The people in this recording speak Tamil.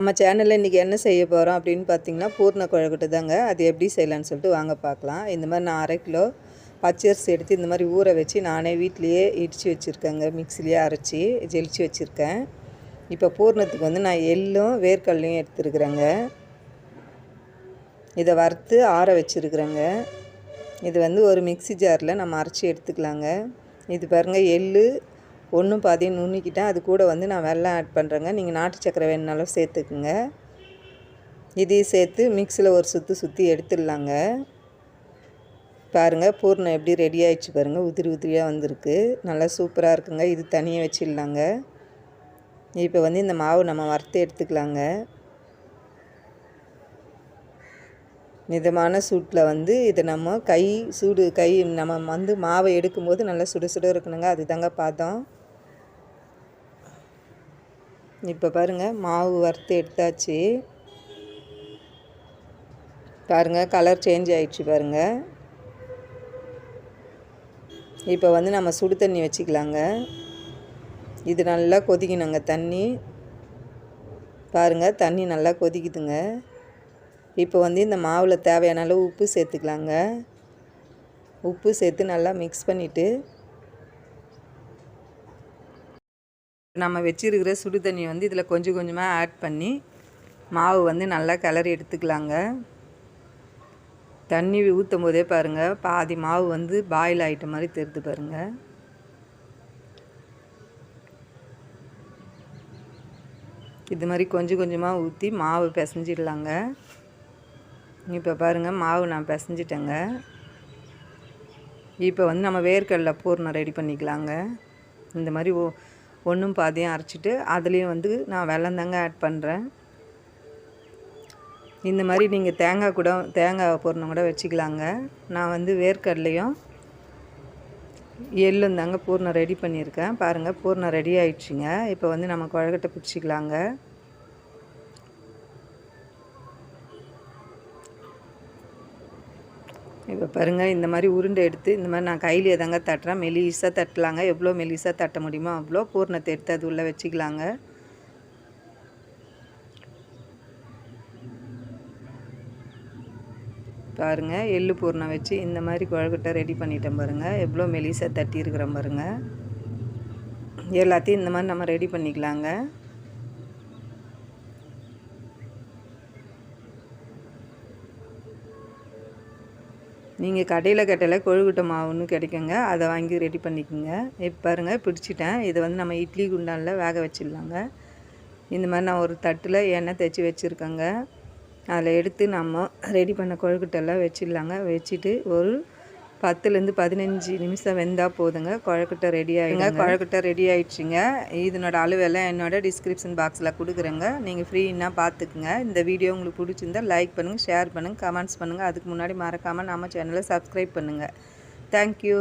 நம்ம சேனலில் இன்றைக்கி என்ன செய்ய போகிறோம் அப்படின்னு பார்த்தீங்கன்னா பூர்ண கொழுக்கட்டை தாங்க. அது எப்படி செய்யலான்னு சொல்லிட்டு வாங்க பார்க்கலாம் இந்த மாதிரி நான் அரை கிலோ பச்சரிசி எடுத்து இந்த மாதிரி ஊற வச்சு நானே வீட்லேயே இடித்து வச்சுருக்கேங்க. மிக்சிலேயே அரைச்சி ஜெலிச்சு வச்சுருக்கேன். இப்போ பூர்ணத்துக்கு வந்து நான் எள்ளும் வேர்க்கடலையும் எடுத்துருக்குறேங்க. இதை வறுத்து ஆற வச்சுருக்குறேங்க. இது வந்து ஒரு மிக்சி ஜாரில் நம்ம அரைச்சி எடுத்துக்கலாங்க. இது பாருங்கள் எள்ளு ஒன்றும் பாதியும் நுண்ணிக்கிட்டேன் அது கூட வந்து நான் வெள்ளம் ஆட் பண்ணுறேங்க நீங்கள் நாட்டு சக்கரை வேணுனாலும் சேர்த்துக்குங்க. இதையும் சேர்த்து மிக்சியில் ஒரு சுற்றி சுற்றி எடுத்துடலாங்க. பாருங்கள் பூர்ணம் எப்படி ரெடி ஆகிடுச்சு பாருங்கள் உதிரி உதிரியாக வந்திருக்கு. நல்லா சூப்பராக இருக்குங்க. இது தனியாக வச்சிடலாங்க. இப்போ வந்து இந்த மாவு நம்ம வறுத்து எடுத்துக்கலாங்க. மிதமான சூட்டில் வந்து இதை நம்ம கை சூடு கை நம்ம வந்து மாவை எடுக்கும்போது நல்லா சுடு சுடு இருக்கணுங்க. அதுதாங்க பார்த்தோம் இப்போ பாருங்கள் மாவு வறுத்து எடுத்தாச்சு. பாருங்கள் கலர் சேஞ்ச் ஆகிடுச்சு பாருங்கள் இப்போ வந்து நம்ம சுடு தண்ணி வச்சுக்கலாங்க. இது நல்லா கொதிக்கணுங்க தண்ணி. பாருங்கள் தண்ணி நல்லா கொதிக்குதுங்க. இப்போ வந்து இந்த மாவில் தேவையான அளவு உப்பு சேர்த்துக்கலாங்க. உப்பு சேர்த்து நல்லா மிக்ஸ் பண்ணிவிட்டு நம்ம வச்சுருக்கிற சுடு தண்ணி வந்து இதில் கொஞ்சம் கொஞ்சமாக ஆட் பண்ணி மாவு வந்து நல்லா கிளறி எடுத்துக்கலாங்க. தண்ணி ஊற்றும் போதே பாருங்கள் பாதி மாவு வந்து பாயில் ஆகிட்ட மாதிரி தெரிந்து பாருங்கள் இது மாதிரி கொஞ்சம் கொஞ்சமாக ஊற்றி மாவு பிசைஞ்சிடலாங்க. இப்போ பாருங்கள் மாவு நான் பிசைஞ்சிட்டேங்க. இப்போ வந்து நம்ம வேர்க்கடலை பூர்ணம் ரெடி பண்ணிக்கலாங்க. இந்த மாதிரி ஒன்றும் பாதியும் அரைச்சிட்டு அதுலேயும் வந்து நான் வெள்ளம் தாங்க ஆட் பண்ணுறேன். இந்த மாதிரி நீங்கள் தேங்காய் கூட தேங்காய் பொருணம் கூட வச்சுக்கலாங்க. நான் வந்து வேர்க்கடலையும் எள்ளும் தாங்க பூர்ணம் ரெடி பண்ணியிருக்கேன். பாருங்கள் பூர்ணம் ரெடி ஆயிடுச்சுங்க. இப்போ வந்து நம்ம குழக்கட்டை பிடிச்சிக்கலாங்க. இப்போ பாருங்கள் இந்த மாதிரி உருண்டை எடுத்து இந்த மாதிரி நான் கையிலே தாங்க தட்டுறேன். மெலிசாக தட்டலாங்க. எவ்வளோ மெலிசாக தட்ட முடியுமோ அவ்வளோ பூர்ணத்தை எடுத்து அது உள்ளே வச்சுக்கலாங்க. பாருங்கள் எள்ளு பூர்ணம் வச்சு இந்த மாதிரி குழக்கட்டை ரெடி பண்ணிட்டேன் பாருங்கள் எவ்வளோ மெலிசாக தட்டி பாருங்கள் எல்லாத்தையும் இந்த மாதிரி நம்ம ரெடி பண்ணிக்கலாங்க. நீங்கள் கடையில் கட்டையில் கொழுக்கட்டை மாவுன்னு கிடைக்குங்க. அதை வாங்கி ரெடி பண்ணிக்கோங்க. இப்போ பாருங்கள் பிடிச்சிட்டேன். இதை வந்து நம்ம இட்லி குண்டானில் வேக வச்சிடலாங்க. இந்த மாதிரி நான் ஒரு தட்டில் எண்ணெய் தைச்சி வச்சுருக்கேங்க. அதில் எடுத்து நம்ம ரெடி பண்ண கொழுக்கட்டெல்லாம் வச்சிடலாங்க. வச்சுட்டு ஒரு பத்துலேருந்து பதினஞ்சு நிமிஷம் வெந்தால் போதுங்க. குழக்கட்டை ரெடி ஆகிடுங்க குழக்கட்டை ரெடி ஆகிடுச்சிங்க இதனோட அளவெல்லாம் என்னோட டிஸ்கிரிப்ஷன் பாக்ஸில் கொடுக்குறேங்க. நீங்கள் ஃப்ரீன்னா பார்த்துக்குங்க இந்த வீடியோ உங்களுக்கு பிடிச்சிருந்தா லைக் பண்ணுங்கள் ஷேர் பண்ணுங்கள் கமெண்ட்ஸ் பண்ணுங்கள் அதுக்கு முன்னாடி மறக்காமல் நம்ம சேனலை சப்ஸ்கிரைப் பண்ணுங்கள் தேங்க்யூ